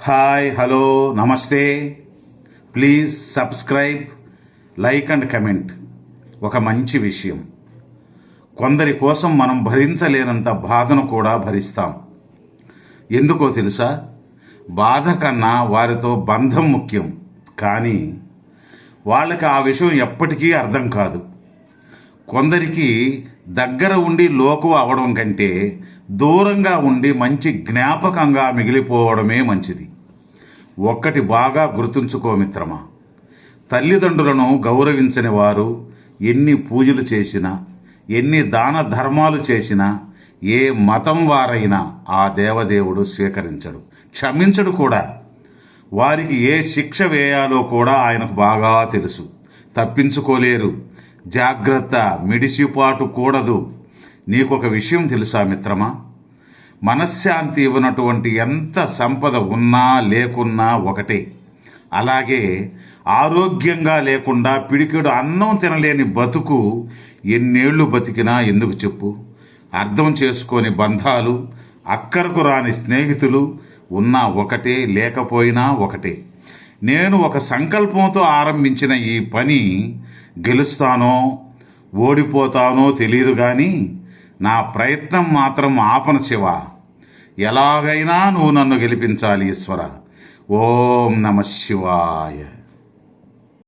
Hi hello నమస్తే. Please subscribe like and comment ఒక మంచి విషయం. కొందరి కోసం మనం భరించలేనంత బాధను కూడా భరిస్తాం. ఎందుకో తెలుసా? బాధ కన్నా వారితో బంధం ముఖ్యం. కానీ వాళ్ళకి ఆ విషయం ఎప్పటికీ అర్థం కాదు. కొందరికి దగ్గర ఉండి లోకు అవడం కంటే దూరంగా ఉండి మంచి జ్ఞాపకంగా మిగిలిపోవడమే మంచిది. ఒక్కటి బాగా గుర్తుంచుకో మిత్రమా. తల్లిదండ్రులను గౌరవించని వారు ఎన్ని పూజలు చేసినా ఎన్ని దాన ధర్మాలు చేసినా ఏ మతం వారైనా ఆ దేవదేవుడు స్వీకరించడు క్షమించడు కూడా. వారికి ఏ శిక్ష వేయాలో కూడా ఆయనకు బాగా తెలుసు. తప్పించుకోలేరు. జాగ్రత్త మిడిసిపాటు కూడదు. నీకొక విషయం తెలుసా మిత్రమా? మనశ్శాంతి ఇవ్వనటువంటి ఎంత సంపద ఉన్నా లేకున్నా ఒకటే. అలాగే ఆరోగ్యంగా లేకుండా పిడికెడు అన్నం తినలేని బతుకు ఎన్నేళ్ళు బతికినా ఎందుకు చెప్పు? అర్థం చేసుకొని బంధాలు అక్కరకు రాని స్నేహితులు ఉన్నా ఒకటే లేకపోయినా ఒకటే. నేను ఒక సంకల్పంతో ఆరంభించిన ఈ పని గెలుస్తానో ఓడిపోతానో తెలియదు కానీ నా ప్రయత్నం మాత్రం ఆపన శివ. ఎలాగైనా నువ్వు నన్ను గెలిపించాలి ఈశ్వర. ఓం నమ శివాయ.